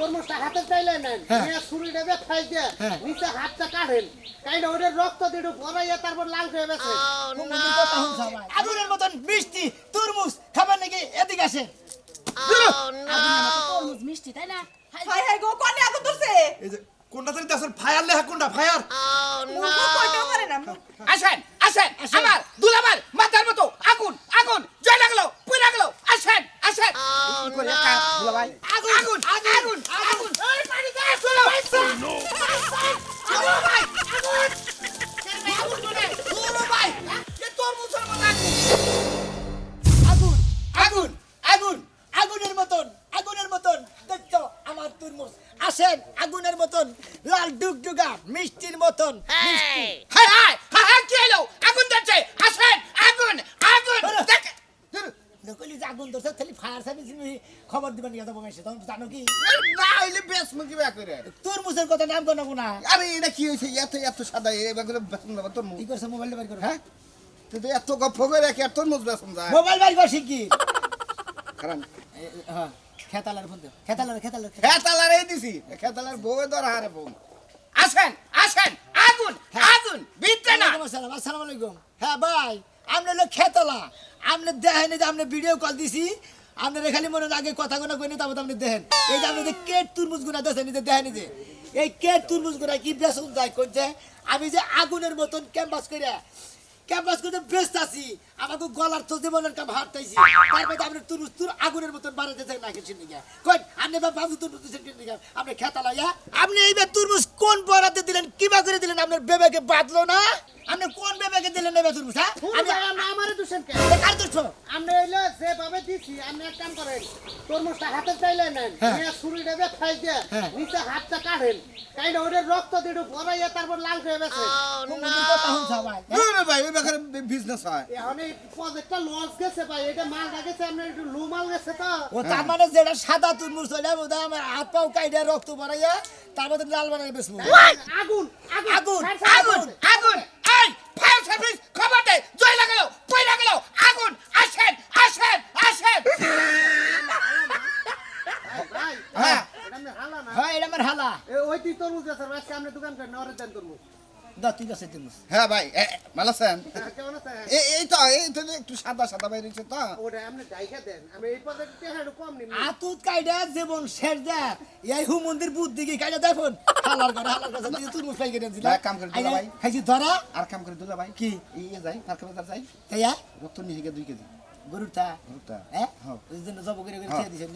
তরমুজটা হাতে চাইলে নেন। হ্যাঁ। নিয়ে ছুরিটা দিয়ে দিয়ে হ্যাঁ। নিচে হাতটা কাটেন। কাইটা ওটা রক্ত দিয়ে একটু ভরাইয়া তারপর লাল হয়ে গেছে। আগুনের মতন মিষ্টি তরমুজ খাবার নাকি এদিকে আসে তরমুজ মিষ্টি তাই না? High, high. গো কোনে আগুন ধরছে? এই যে কোনটা জানি আসলে ফায়ার লেখা কোনটা? ফায়ার? আসেন আসেন। আমার দুলাবার মাথার মতো আগুন আগুন। জ্বলে গেল পুড়ে গেল আসেন আসেন। কি করে একা ভাই আগুন আগুন আগুন আগুন এই পানি দাও চলো ভাই চলো ভাই আগুন। না। আরে এটা কি হয়েছে? এত এত সাদা এবার করে বেতন দেবো তরমুজ কি করছে? করে। হ্যাঁ? তুই তো এত গপ্প করে কি আর তরমুজ বেতন যায় মোবাইল বাড়ি করছি কি? কারণ হ্যাঁ। খেতালার ফোন খেতালার খেতালার খেতালার। এই দিছি। খেতালার বউ ধর হারে বউ। আসেন আসেন আগুন আগুন বিদ্যে না। আসসালাম আসসালামু আলাইকুম। হ্যাঁ ভাই আপনি লোক খেতলা। আপনি দেখেন যে আপনি ভিডিও কল দিছি? আপনার খালি মনে হয় আগে কথা গোনা কইনি তারপর আপনি দেখেন। এই যে আপনি যে কেট তুরমুজ গুনা দেখেন যে দেখেন যে? এই কে তুরমুজ গুড়া কি বেসন যায় করছে আমি যে আগুনের মতন ক্যাম্পাস করে ক্যাম্পাস করতে ব্যস্ত আছি। আমাকে গলার তো জীবনের কাম হারতেছি তারপরে আপনি তুরমুজ, তুর আগুনের মতন বাড়াতে দেখেন না কিছু নিকে কই আপনি বা বাবু তুরমুজ আপনি খেতা ইয়া আপনি এইবার তুরমুজ কোন বরাতে দিলেন, কিবা করে দিলেন, আপনার বেবেকে বাঁধলো না? আপনি কোন বেবেকে দিলেন এবার তুরমুজ হ্যাঁ? আমি আমারে দুষেন কে? কার দুটো আমরা হইল যেভাবে দিছি আপনি এক কাম করেন তরমুজটা হাতে চাইলে নেন হ্যাঁ। নিয়ে ছুরিটা দিয়ে ফাই দিয়ে হ্যাঁ। নিচে হাতটা কাটেন কাইটা ওটা রক্ত একটু ভরাইয়া তারপর লাল হয়ে গেছে। কথা শুনছো ভাই না ভাই ওই বেকার বিজনেস হয়। এখন এই প্রজেক্টটা লস গেছে ভাই এটা মালটা গেছে আপনার একটু লো মাল গেছে তো। ও তার মানে যেটা সাদা তুরমুজ হইলে বোধহয় আমার হাত পাও কাইডা রক্ত বাড়াইয়া তারপর লাল বানাই বেসবো আগুন আগুন, আগুন আগুন এই ফায়ার সার্ভিস খবর দে জ্বলে গেল পুড়ে গেল আগুন আসেন আসেন আসেন ভাই হ্যাঁ। এটা আপনি হালা না হ্যাঁ এটা আমার হালা এ, ওই তুই তরমুজ আছে আজকে আমরা দোকান করেন ওরে দেন তরমুজ দা তুই আছে তুরমুজ হ্যাঁ ভাই ভালো আছেন? হ্যাঁ, এই তো এই তো একটু সাদা সাদা বাইরেছে তো। ওটা আপনি ডাইখা দেন। আমি এই প্রজেক্টে একটু কম নিন আতুত কাইডা জীবন শেষ দে এই হু মন্দির বুদ্ধ দিকে কাইডা দেখুন? হালার করে হালার তুই দিলা। কাম করে দিলা ভাই। খাইছি ধরা। আর কাম করে দিলা ভাই। কি? এই এ যাই পার্কে বাজার যাই। তাইয়া? রক্ত নিয়ে গিয়ে দুই কেজি। গরুটা গরুটা হ্যাঁ? হ্যাঁ। ওই জন্য জব করে করে হ্যাঁ। খেয়ে দিছেন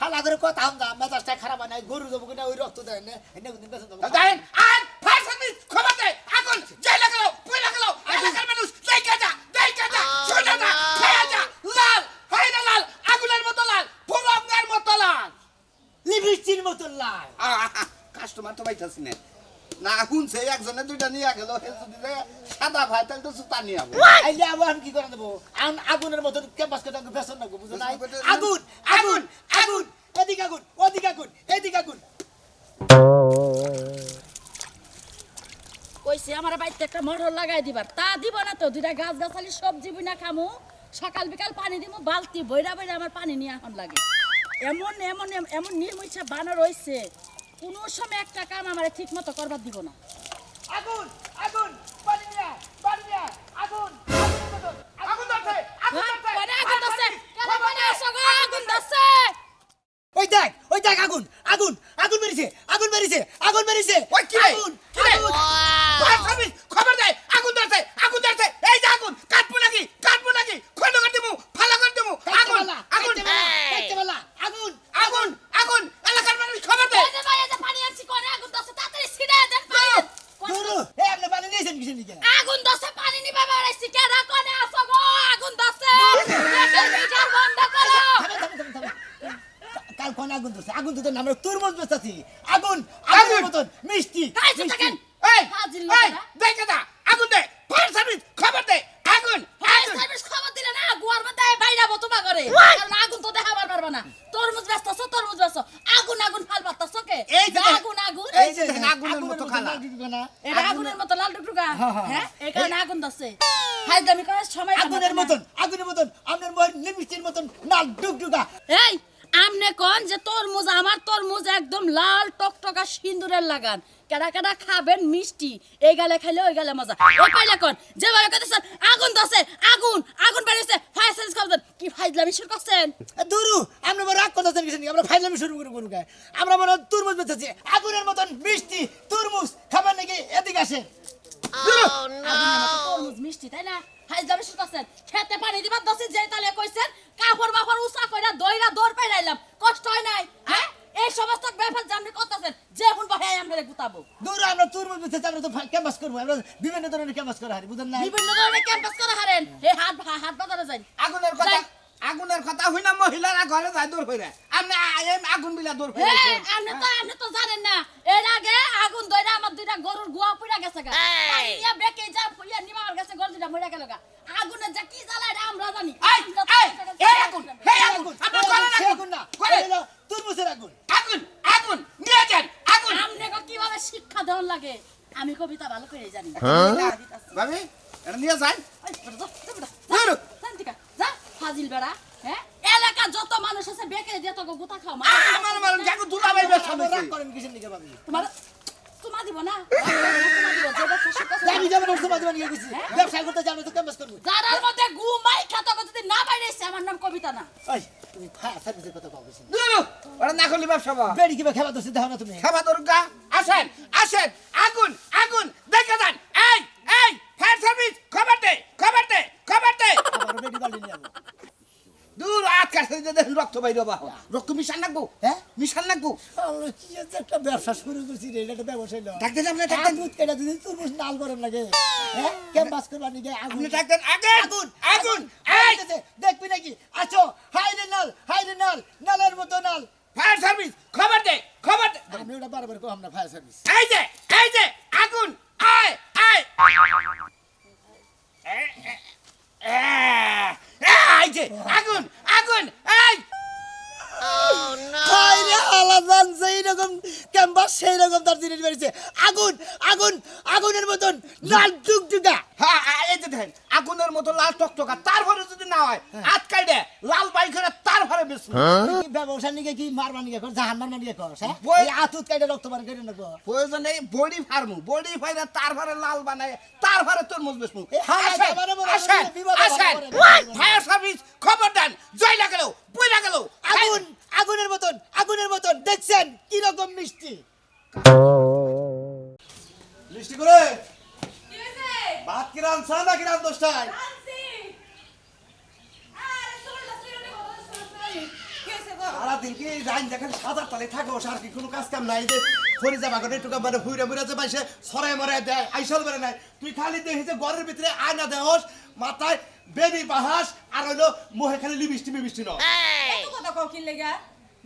হালা করে কথা আমদা মেজাজটা খারাপ নাই গরু জব করে ওই রক্ত দেয় না। এনে দেবো দেন আর ফায়ার সার্ভিস খবর দে আগুন জ্বলে গেল পুড়ে গেল এলাকার মানুষ দেখে যা দেখে যা শুনে যা খেয়ে যা লাল হয় না লাল আগুনের মতো লাল ফুলঙ্গের মতো লাল লিপস্টির মতন লাল কাস্টমার তো পাইতাছি না না শুনছে একজনে দুইটা নিয়ে গেল যদি সাদা ভাই তাহলে তো সুতা নিয়ে যাব আইলে আবার কি করে দেবো? আগুনের মতন ক্যাম্পাস রাখব বুঝো নাই? আগুন আগুন আগুন এদিকে আগুন ওদিকে আগুন এদিকে আগুন। কইছে আমার বাড়িতে একটা মোটর লাগাই দিবার। তা দিব না তো দুইটা গাছ গাছালি সবজি বুনা খামু। সকাল বিকাল পানি দিমু বালতি বইরা বইরা আমার পানি নিয়ে এখন লাগে। এমন এমন এমন নির্মইচ্ছা বানা রইছে কোনো সময় একটা কাম আমার ঠিক মতো করবার দিব না। আগুন আগুন পানি নিয়া পানি নিয়া আগুন আগুনের মতন আগুন ধরছে আগুন হ্যাঁ, ধরছে কনে আগুন ধরছে? কেন কনে আসো গো? আগুন ধরছে? ওই দেখ ওই দেখ আগুন আগুন আগুন মেরেছে আগুন মেরেছে আগুন মেরেছে ওই কি রে? আগুন কি রে? আগুন ফায়ার সার্ভিস খবর দে আগুন ধরছে আগুন ধরছে এই যে আগুন কাটবো নাকি কাটবো নাকি খন্ড করে দেবো ফালা করে দেবো আগুন আগুন আগুন আগুন আগুন এলাকার মানুষ খবর দে এই যে ভাই, এই যে পানি আনছি, কনে আগুন ধরছে? তাড়াতাড়ি ছিটায় দেন পানি। দুরু এই আপনি পানি নিয়েছেন কিসের দিকে আগুন ধরছে, পানি নিবা বেড়াইছি, কেডা কনে আসো গো? আগুন ধরছে। গ্যাসের মিটার বন্ধ করো। কাল কোন আগুন ধরছে আগুন তো নামে তুরমুজ বেচাছি আগুন আগুনের মতন মিষ্টি এই যে মিষ্টি। দেখেন, এই ফাজিল এই লোকেরা। দেখে দা আগুন দে ফায়ার সার্ভিস খবর দে আগুন ফায়ার আগুন সার্ভিস খবর দিলে না, গুয়ার মধ্যে বাইরাবো তোমা করে। কারণ আগুন তো দেখাবার পারবা না। তরমুজ বেচতাছো, তরমুজ বেচো। আগুন আগুন ফাল পারতাছো কে? এই যে দেখেন, আগুন আগুন। এই যে দেখেন আগুনের মতো খালা লাল টুকটুকা এটা আগুনের মতো লাল টুকটুকা। হ্যাঁ? এই কারণে আগুন ধরছে। ফাইজলামি করার সময় আগুনের মতন আগুনের মতন আপনার মিষ্টির মতন লাল টুকটুকা এই আমনে কোন যে তরমুজ আমার তরমুজ একদম লাল টকটকা সিন্দুরের লাগান। কেডা কেডা খাবেন মিষ্টি এই গালে খাইলে ওই গালে মজা। ওই পাইলে কোন? যেভাবে কইতেছেন আগুন দছে আগুন আগুন বেরিয়েছে ফায়ার সার্ভিস খাবেন কি ফাইজলামি শুরু করছেন? দুরু আমরা বড় রাগ আমরা শুরু করে করুক আমরা মনে তরমুজ বেঁচেছি আগুনের মতন মিষ্টি তরমুজ। খাবার নাকি? এদিকে আসে মিষ্টি তাই না? ফাইজলামি শুরু খেতে পানি দিবার দছে যে তালে কইছেন কাপড় মাপড় উসা কইরা দইরা দৌড় পাইলাম কষ্ট হয় নাই হ্যাঁ? এই সমস্ত ব্যাপার জানলে করতেছেন যে কোন ভাই আমরা গুতাবো। দূর আমরা তরমুজ বেঁচেছি আমরা তো ক্যাম্পাস করব আমরা বিভিন্ন ধরনের ক্যাম্পাস করা হারি বুঝেন না বিভিন্ন ধরনের ক্যাম্পাস করে হারেন হে হাট হাট বাজারে যাই। আগুনের কথা। আগুনের কথা হই না মহিলারা ঘরে যায় দূর হইরা। আপনি আ- এই আগুন বিলা দূর হইরা আপনি তো আপনি তো জানেন না এর আগে আগুন দইরা আমার দুইটা গরুর গুয়া পুড়া গেছে গা। দিয়া বেকে যা ফুলিয়া নিমার গেছে গরু দুইটা মরে গেল গা। আগুনে যা কি জ্বালা এটা আমরা জানি। এই, এই, আগুন, এই আগুন, আপনার ঘরে সে আগুন, আগুন না। এটা হলো তরমুজের আগুন। আগুন আগুন নিয়ে যান আগুন আমনেকে কীভাবে শিক্ষা দেওয়ার লাগে? আমি কবিতা ভালো করে জানি। ভাবি এটা নিয়ে যাই ওই, বেটা, যা, যা, বেটা, যা, ধরো। যা, এদিকে, যা, ফাজিল বেড়া হ্যাঁ এলাকা যত মানুষ আছে বেকে দিয়ে তোকে গুতা খাও আমার মানুষ যাকে দুলাভাই বেশ আমরা রাগ করেন কিসের দিকে ভাবি? তোমার তোমা দিব না? তোমা দিব যে ব্যবসা শিক্ষা আমি যাবেন ওর সমাজ বানিয়ে গেছি ব্যবসা করতে যাব তো ক্যাম্পাস করব। যারার মধ্যে ঘুমাই খাতা যদি না বাইরেছে আমার নাম কবিতা না। ওই তুমি ফায়ার সার্ভিসের কথা বলছো ওরা না করলি ব্যবসা বা বেড়ি কিবা খেলা দোষে দেখো না তুমি। খাবা দুর্গা আসেন আসেন আগুন আগুন দেখে যান। এই এই ফায়ার সার্ভিস খবর দে খবর দে খবর দে। বেড়ি বাড়ি নিয়ে দূর আট কাছে দেখেন রক্ত বাইর বা রক্ত মিশান লাগবো হ্যাঁ? মিশান লাগবো কি একটা ব্যবসা শুরু করছি রে এটা ব্যবসা হলো ডাকতে যান না একটা ডাকতেন দুধ কেটে যদি তরমুজ নাল গরম লাগে। হ্যাঁ? ক্যাম্পাস করবার নিকে আগুন। আপনি ডাকতেন আগুন! আগুন! আগুন! দেখবি নাকি? আছো হাই রে নাল হাই রে নাল নালের মতো নাল। ফায়ার সার্ভিস খবর দে খবর দে। আমি ওটা বারবার কো আমরা ফায়ার সার্ভিস। এই যে এই যে আগুন! আয় আয়! এ, এ, এ, এই যে আগুন আগুন এই হাই রে আলাদান সেই রকম ক্যাম্পাস সেই রকম তার জিনিস বেরিয়েছে। আগুন আগুন আগুনের মতন লাল টুকটুকা। হ্যাঁ হ্যাঁ, এই যে দেখেন আগুনের মতো লাল টকটকা। তারপরে যদি না হয় আটকাই দে লাল বাই করে তারপরে বেশি ব্যবসা নিকে কি মারবা নিকে কর জাহান মারবা নিকে কর হ্যাঁ? এই আতুত কাইটা রক্ত বার করে নেব। প্রয়োজন নেই বডি ফার্মু। বডি ফাইলে তারপরে লাল বানায় তারপরে তরমুজ বেসমু এ হালা আসেন আসেন। ফায়ার সার্ভিস খবর দেন জয়লা গেল পুইলা গেল আগুন আগুনের মতন আগুনের মতন দেখছেন কি রকম মিষ্টি? মিষ্টি করে। ভাত কি দশটায়? সারাদিন কি রাইন দেখেন সাদার তালে থাকো কি কোনো কাজ কাম নাই যে খড়ি যাবা করে একটু মানে হুইরা মুইরা যে পাইছে সরাই মরাই দেয় আইসল বেড়ে নাই। তুই খালি দেখি যে ঘরের ভিতরে আয়না দেহস মাথায় বেবি বাহাস আর হইল মোহে খালি লিবিষ্টি মিবিষ্টি ন এত কথা কও কি লেগা?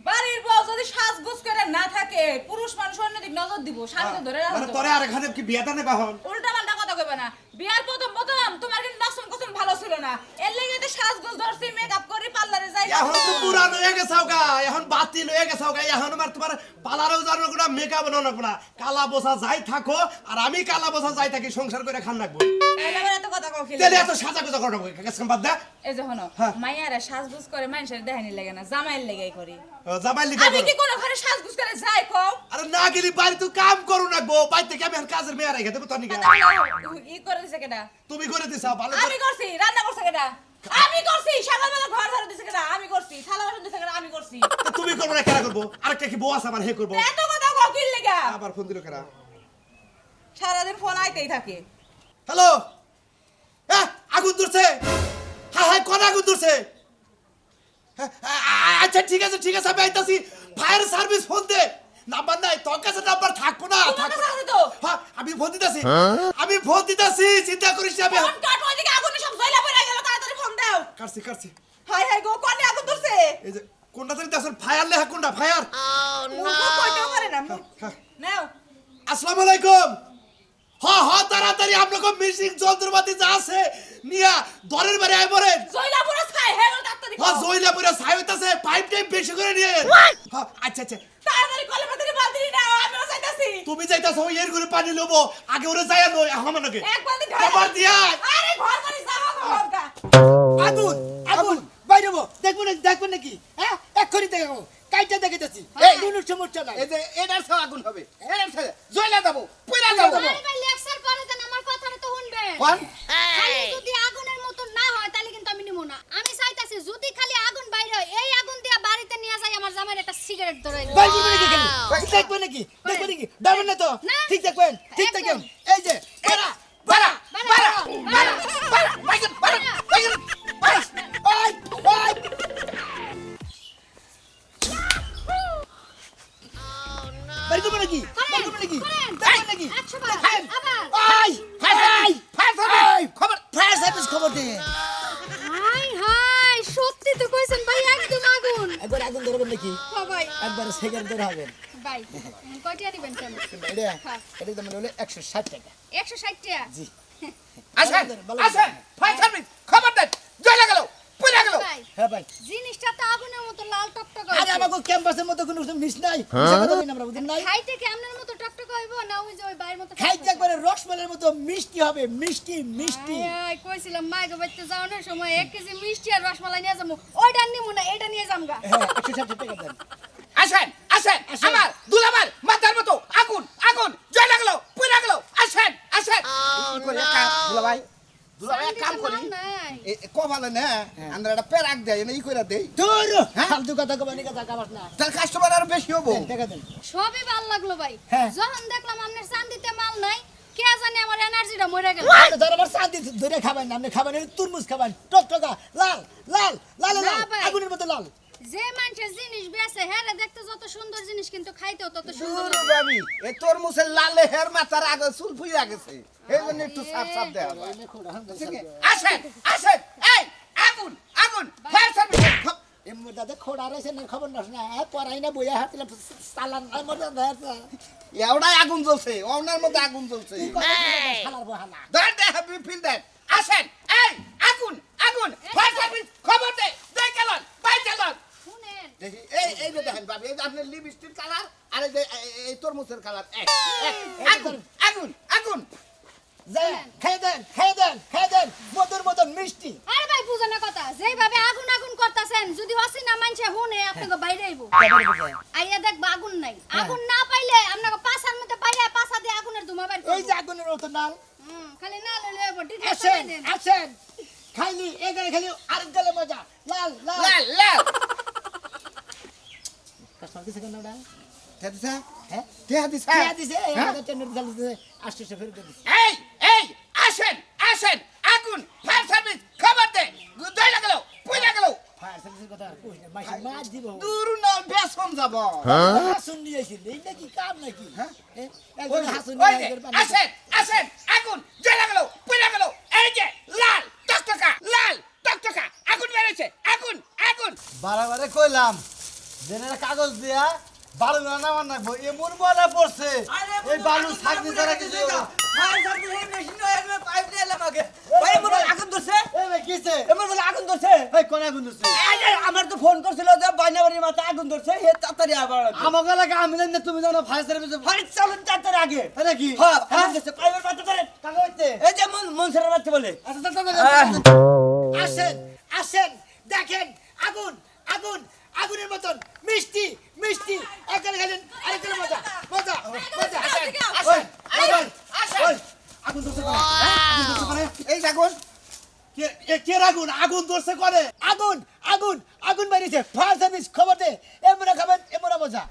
বাড়ির বউ যদি সাজগোজ করে না থাকে পুরুষ মানুষ অন্যদিক নজর দিব স্বামীকে ধরে মানে তোরে আর এখানে কি উল্টা পাল্টা কথা কইবে না। বিয়ার প্রথম প্রথম তোমার কিন্তু নাচন কুচন ভালো ছিল না। এর লেগে তো সাজগোজ ধরছি মেকআপ করি পার্লারে যাই এখন তো পুরানো হয়ে গেছাও গা এখন বাতিল হয়ে গেছাও গা এখন আমার তোমার পালারও জানো না মেকআপ বানানো না কালা বসা যাই থাকো আর আমি কালা বসা যাই থাকি সংসার করে খান রাখব। তাহলে আবার এত কথা কও কি তেলে এত সাজা গোজা করো গেছে বাদ দা। এই যে হনো হ্যাঁ। মাইয়ারা সাজগোজ করে মানুষের দেখানি লাগে না জামাইয়ের লেগেই করি। জামাই লিখে আমি কি কোনো ঘরে সাজগোজ করে যাই কও? আরে না গেলি বাড়ি তুই কাম করু রাখব বাড়ি থেকে আমি এখন কাজের মেয়ে রেখে দেবো তোর নিকে। ই করে দিছে কেডা? তুমি করে দিছা ভালো আমি করছি রান্না করছে কেডা? আমি করছি সকালবেলা ঘর ঝাড়ু দিছে কেডা? আমি করছি থালা বাসন দিছে কেডা? আমি করছি। তুমি করব না কেনা করব? আরেকটা কি বউ আছে আমার হে করব? এত কথা আবার ফোন দিল সারাদিন ফোন আইতেই থাকে। হ্যালো? হ্যাঁ আগুন ধরছে। হ্যাঁ হ্যাঁ কোন আগুন ধরছে? হ্যাঁ, আচ্ছা ঠিক আছে ঠিক আছে আমি আইতাছি। ফায়ার সার্ভিস ফোন দে। নাম্বার নাই তোর কাছে নাম্বার থাকব না থাকব? হ্যাঁ আমি ফোন দিতেছি। আমি ফোন দিতেছি চিন্তা করিস না আমি ফোন কাট ওইদিকে আগুনে সব জ্বলা পড়ে গেল তাড়াতাড়ি ফোন দাও। কাটছি কাটছি। হাই হাই গো কোনে আগুন ধরছে? এই যে কোনটা আসলে? ফায়ার লেখা কোনটা? ফায়ার? পারে না হ্যাঁ। নাও। আসসালামু আলাইকুম। হ হ তাড়াতাড়ি আপনাকে মিউজিক যন্ত্রপাতি যা আছে নিয়া দরের বাড়ি আয় পুরো ছাই হয়ে তাড়াতাড়ি কও। ছাই হইতাছে পাইপ টাইপ বেশি করে নিয়ে। আচ্ছা আচ্ছা। তাড়াতাড়ি কলে পাতারি বালতি নাও আমিও যাইতাছি। তুমি যাইতাছো এর করে পানি লবো আগে ওরে যাইয়া নই আমানকে এক বালতি খবর দিয়া আরে ঘর বাড়ি খবরটা আগুন আগুন। বাইরে দেখব না দেখবেন নাকি? হ্যাঁ? এক এক্ষুনি দেখো কাইটা দেখেছি এই- কোনো সমস্যা নাই এই যে এটার ছাড়া আগুন হবে এটার ছাড়া জ্বলে যাব পুরা যাব আরে ভাই লেকচার পরে দেন আমার কথাটা তো শুনবেন কোন? খালি যদি আগুনের মতো না হয় তাহলে কিন্তু আমি নিব না আমি চাইতাছি যদি খালি আগুন বাইরে হয় এই আগুন দিয়া বাড়িতে নিয়ে যাই আমার জামাইয়ের একটা সিগারেট ধরাই ভাই বুঝবে নাকি খালি দেখবে নাকি দেখবে নাকি ডাবল না তো ঠিক দেখবেন ঠিক। দেখবেন এই যে বাড়া বাড়া বাড়া, বাড়া বাড়া বাড়া বাইকেন বাড়া বাইকেন বাড়া বাড়ি করবে নাকি? বাড়ি করবে নাকি? দেখবেন নাকি? বার দেখেন ওই ওই ফায়ার সার্ভিস খবর ফায়ার সার্ভিস খবর দে। হাই হাই সত্যি তো কইছেন ভাই একদম আগুন। একবার আগুন ধরবেন নাকি? ও ভাই। একবার সেকেন্ড ধরে হবেন ভাই কয়টা দিবেন কেন? এটা হ্যাঁ। হলো টাকা। টাকা? জি। আসেন আসেন ফায়ার সার্ভিস খবর দেন জ্বলে গেল পুরা গেল ভাই হ্যাঁ ভাই। জিনিসটা তো আগুনের মতো লাল টকটক আরে আমাকে ক্যাম্পাসের মতো কোনো মিস নাই। কথা বলি আমরা বুঝেন নাই। খাইতে কি মতো টকটক হইব না ওই যে ওই বাইরের মতো খাইতে একবারে রসমালাইয়ের মতো মিষ্টি হবে মিষ্টি মিষ্টি। বাইতে সময় এক কেজি মিষ্টি আর রসমালাই নিয়ে যাব। ওইটা নিমু না এটা নিয়ে যামগা। হ্যাঁ একশো ষাট টাকা দেন আসেন আসেন। আমার দুলাবার মাথার মতো আগুন আগুন জ্বলে গেল পুরা গেল আসেন আসেন। কি দুলাভাই? দুলাভাই এক কাম করি। নাই। এ এ কপালে না? আমরা একটা পেরাক দেয় না ই করে দেই। তোর হ্যাঁ? ফালতু কথা কবানি কথা কামাস না। তার কাস্টমার আরও বেশি হব। দেন, টাকা দেন। সবই ভালো লাগল ভাই। হ্যাঁ। যখন দেখলাম আপনার চান্দিতে মাল নাই কে জানে আমার এনার্জিটা মরে গেল। আপনি ধর আমার শান্তি ধরে খাবেন না আপনি খাবেন তুরমুজ খাবেন। টকটকা লাল লাল লাল লাল আগুনের মতো লাল। যে মানুষের জিনিস বেছে হ্যাঁ দেখতে যত সুন্দর জিনিস কিন্তু খাইতেও তত সুন্দর দূর বাবি এ তরমুজের লালে হের মাথার আগে চুল ফুইয়া গেছে। এই জন্য একটু সাপ সাপ দেওয়া আসেন আসেন এই আগুন আগুন ফায়ার সার্ভিস দাদা খোড়া রয়েছে না খবর নস না পড়াই না বইয়া হাতিলাম সালান দাদা এওড়াই আগুন জ্বলছে ওনার মধ্যে আগুন জ্বলছে। দে হ্যাপি ফিল দেন। আসেন এই আগুন আগুন ফায়ার সার্ভিস খবর দে দে গেলন পাই গেলন শুনেন দেখি। এই এই যে দেখেন বাবু এই যে আপনার লিপস্টিক কালার আর এই যে এই- তরমুজের কালার এক আগুন আগুন আগুন। খেয়ে দেন খেয়ে দেন মধুর মতন মিষ্টি আরে ভাই বুঝানো কথা যেভাবে আগুন আগুন করতেছেন যদি অসিনা মানছে হুনে আপনাকে বাইরে আইবো আইয়া দেখবা আগুন নাই আগুন না পাইলে আপনাকে পাশার মধ্যে পাইয়া পাশা দিয়ে আগুনের ধুমা বাইর এই যে আগুনের মতো নাল হুম, খালি না লইলে হইবো ডিটেলস আসেন আসেন খাইলি এগারে খালি আরেক গেলে মজা লাল লাল লাল লাল কাস্টমার কিছু কেন ওটা তে দিছে হ্যাঁ তে দিছে দিছে এই হ্যাঁ? আমাদের টেন্ডার চালিয়েছে আষ্টশো ফেরত দিছে। এই এই আসেন আসেন আগুন ফায়ার সার্ভিস খবর দে। দই লাগল পুই লাগল। ফায়ার সার্ভিসের কথা কইস না মাসি মাছ দিব। দূর না বেসন যাব। হাসুন নিয়েছিল এই নাকি কাম নাকি? হ্যাঁ। একজন হাসুন নিয়ে যে, একজন পানি আসেন আসেন আগুন জ্বলে লাগল পুই লাগল। এই যে লাল টকটকা লাল টকটকা আগুন বেড়েছে আগুন আগুন। বারে কইলাম জেনের কাগজ দিয়া বালু না নামান না এমন ময়লা পড়ছে। এই বালু থাকনি তারা কিছু বলে আমার তো ফোন করছিল যে বাইনাবাড়ির মাথায় আগুন ধরছে হে তাড়াতাড়ি আবার আমাকে এলাকা আমি জানি তুমি জানো ফায়ার সার্ভিসে ফাইট চালুন তাড়াতাড়ি আগে। তাই নাকি? হ্যাঁ? আগুন বাচ্চা ধরে কাকা হইতে এই যে মন মনসের বাচ্চা বলে। আচ্ছা তা- আহ, আসেন আসেন দেখেন আগুন আগুন আগুনের মতন। মিষ্টি মিষ্টি। একজন খেলেন আরেকজন মজা মজা মজা। আগুন ধরছে করে। হ্যাঁ? আগুন ধরছে করে। এই আগুন। কে কে আগুন? আগুন ধরছে করে। আগুন আগুন আগুন বেরিয়েছে। ফায়ার সার্ভিস খবর দে। এমরা খাবেন এমরা মজা।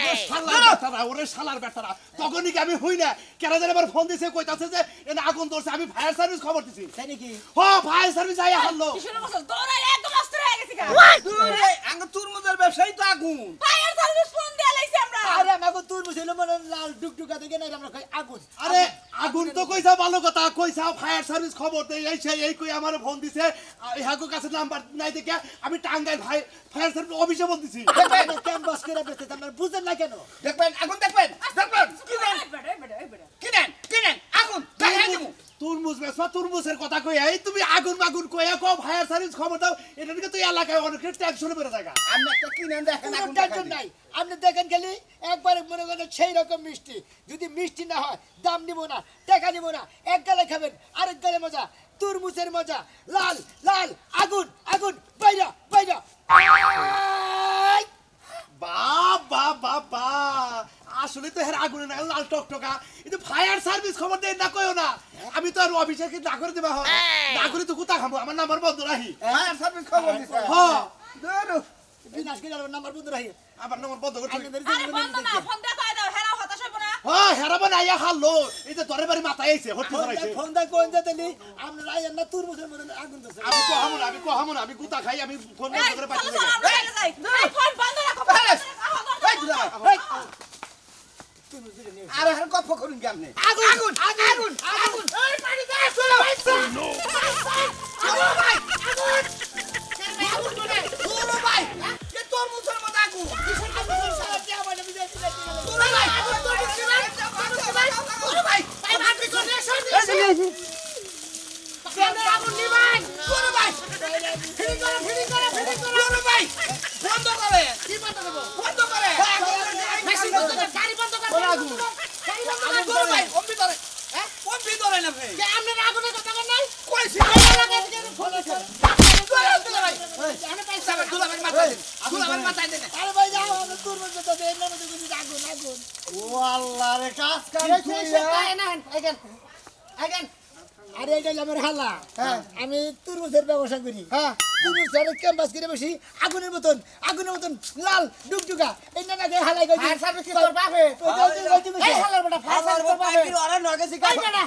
ওরে শালার বেটারা ওরে শালার বেটারা তখনই কি আমি হই না? কেন জানি আমার ফোন দিছে কইতাছে যে এনে আগুন ধরছে আমি ফায়ার সার্ভিস খবর দিছি। তাই নাকি? হ ফায়ার সার্ভিস আইয়া হারলো। শুনে বসল তোরা একদম আঙ্গ তরমুজের ব্যবসায়ী তো আগুন। ফায়ার সার্ভিস ফোন দিয়ে লাইছি আমরা। আরে আমাকে তুই বুঝিল মনে লাল ডুকডুকা দেখে না আমরা কই আগুন। আরে আগুন। তো কইছা ভালো কথা কইছা ফায়ার সার্ভিস খবর দেই এই সেই এই কই আমার ফোন দিছে। ইহাগো কাছে নাম্বার নাই দেখে আমি টাঙ্গাই ভাই ফায়ার সার্ভিস অফিসে দিছি। কেন করে বেঁচে আমরা বুঝেন না কেন? দেখবেন আগুন দেখবেন দেখবেন। কি দেন? এই বেটা, এই বেটা, এই বেটা। কি দেন কি দেন আগুন দেখাই দেবো তুরমুজ বেসবা তুরমুজের কথা কই এই তুমি আগুন মাগুন কইয়া কও ফায়ার সার্ভিস খবর দাও এটা দিকে তো এলাকায় অনেক টেনশনে বেড়ে জায়গা আপনি একটা কিনেন দেখেন আগুন টেনশন নাই। আপনি দেখেন খালি একবার মনে করেন সেই রকম মিষ্টি। যদি মিষ্টি না হয় দাম নিব না টাকা নিব না এক গালে খাবেন আরেক গালে মজা তুরমুজের মজা লাল লাল আগুন আগুন বাইরা বাইরা। আসলে তো হের আগুনে না লাল টকটকা। কিন্তু ফায়ার সার্ভিস খবর দেয় না না। আমি তো আর অফিসে কি না করে দেবা হয়? না করে তো কোথা খাব? আমার নাম্বার বন্ধ রাহি। ফায়ার সার্ভিস খবর দিছে। হ্যাঁ ধরো। বিনাশ করে নাম্বার বন্ধ নাম্বার বন্ধ করে আরে না দাও হতাশ হইব না। হ্যাঁ এই যে বাড়ি আইছে হট কোন আমরা না মধ্যে আগুন আমি কো হামুন আমি কো হামুন আমি কুতা খাই আমি ফোন বন্ধ করে বন্ধ আরে হার গপ্প করুন কেমনে আগুন আগুন আগুন আগুন এই পানি দে চলো ভাই চলো ভাই আগুন আগুন করে চলো ভাই এ তোর মুখের মধ্যে আগুন কিসের আগুন সারা কি আমার বিজয় চলো ভাই আগুন তোর মুখের মধ্যে ভাই চলো ভাই ভাই মারবি করে সরবি কেন আগুন নিবাই চলো ভাই ফিরি করে ফিরি করে ফিরি করে চলো ভাই বন্ধ করে কি বন্ধ করব বন্ধ করে মেশিন বন্ধ করে গাড়ি বন্ধ করে গাড়ি বন্ধ করে চলো ভাই অম্বি ধরে হ্যাঁ অম্বি ধরে না ভাই কে আপনি আগুনের কথা বলেন নাই কইছি লাগাই দিয়ে ফোন করে দুলা ভাই আমি পয়সা দুলা ভাই মাথা দেন দুলা ভাই মাথা দেন আরে ভাই যাও আমরা তুরমুজ তো দেই না মধ্যে কিন্তু আগুন আগুন ও আল্লাহ রে কাজ কাম আরে এটা আমার হালা আমি তুরমুজের ব্যবসা করি। তুরমুজ আর ক্যাম্পাস করে বসি আগুনের মতন আগুনের মতন লাল ডুকডুকা এই না না হালাই গই আর সামনে কি তোর বাপে এই হালার বেটা ফাসার তোর বাপে এই বেটা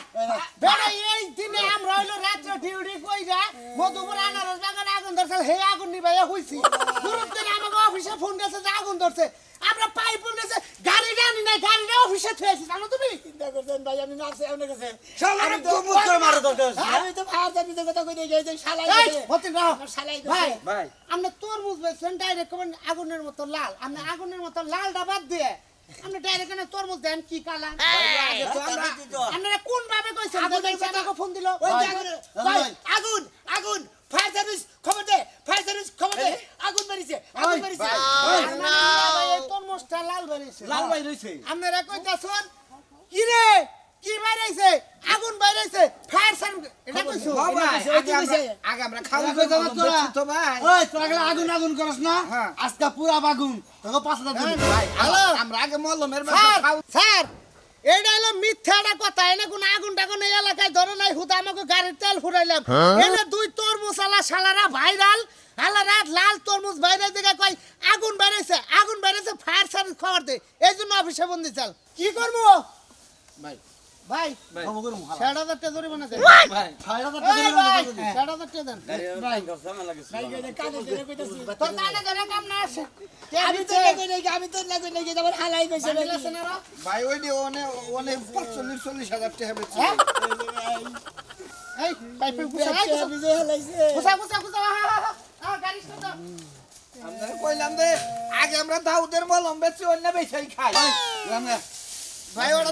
বেটা এই দিনে আমরা হইল রাত্রে ডিউটি কইরা মধুপুর আনারস বাগানে আগুন ধরছে হে আগুন নিবাইয়া হইছি। গুরুত্ব দিন আমাকে অফিসে ফোন গেছে যে আগুন ধরছে। আমরা পাই গাড়িটা আনি নাই গাড়িটা অফিসে থুয়েছি জানো তুমি? চিন্তা করছেন ভাই আমি নাচে আপনার কাছে আমি তো- করে মারো আমি তো ফায়ার সার্ভিসের কথা গেছি শালাই না শালাই ভাই। ভাই। আমরা তরমুজ বেচছেন ডাইরেক্ট কোন আগুনের মতো লাল। আমরা আগুনের মতো লালটা বাদ দিয়ে আমরা ডাইরেক্ট কেন তরমুজ দেন কি কালার? আপনারা কোন ভাবে কইছেন আমাকে ফোন দিল। আগুন আগুন আগুন। ফায়ার সার্ভিস খবর দে ফায়ার সার্ভিস খবর দে। আগুন মারিছে আগুন মারিছে তরমুজটা লাল বেরিয়েছে। লাল ভাই রইছে আপনারা কইতাছেন কি রে? কি বাইরেছে? আগুন বাইরেছে। ফায়ার সার্ভিস এটা কইছো? আগে আমরা খাওয়া তো ভাই ওই তোরা গেলে আগুন আগুন করস না। আজকে পুরা আগুন তোকে পাঁচ হাজার দিন হ্যালো? আমরা আগে মলমের স্যার স্যার এইটা হলো মিথ্যাটা কথা। এনে কোন আগুন টাগুন এই এলাকায় ধরে নাই। হুদা আমাকে গাড়ির তেল ফুরাইলাম এনে দুই তরমুজ আলা শালারা ভাইরাল। আলারা লাল তরমুজ বাইরে দিকে কই আগুন বাইরেছে আগুন বাইরেছে ফায়ার সার্ভিস খবর দে। এই জন্য অফিসে বন্দি চাল। কি করব? ভাই ভাই খবর করুন ষাট হাজার টাকা জরিমানা দেন। ভাই ছয় হাজার এই ভাই। ষাট হাজার টাকা দেন। ভাই। কইতে কানে ধরে কইতাছি। তোর কানে ধরে কাম না আসে আমি তো না কই আমি তো না কই নাই হালাই কইছে ভাই ওই দিয়ে অনেক অনেক পঁচল্লিশ চল্লিশ হাজার টাকা বেচছে। এই পাইপে গুছা আমি গুছা। গুছা গুছা গাড়ি স্টার্ট আমরা কইলাম যে আগে আমরা দাউদের মলম বেচি অন্য বেচাই খাই। ভাই ওরা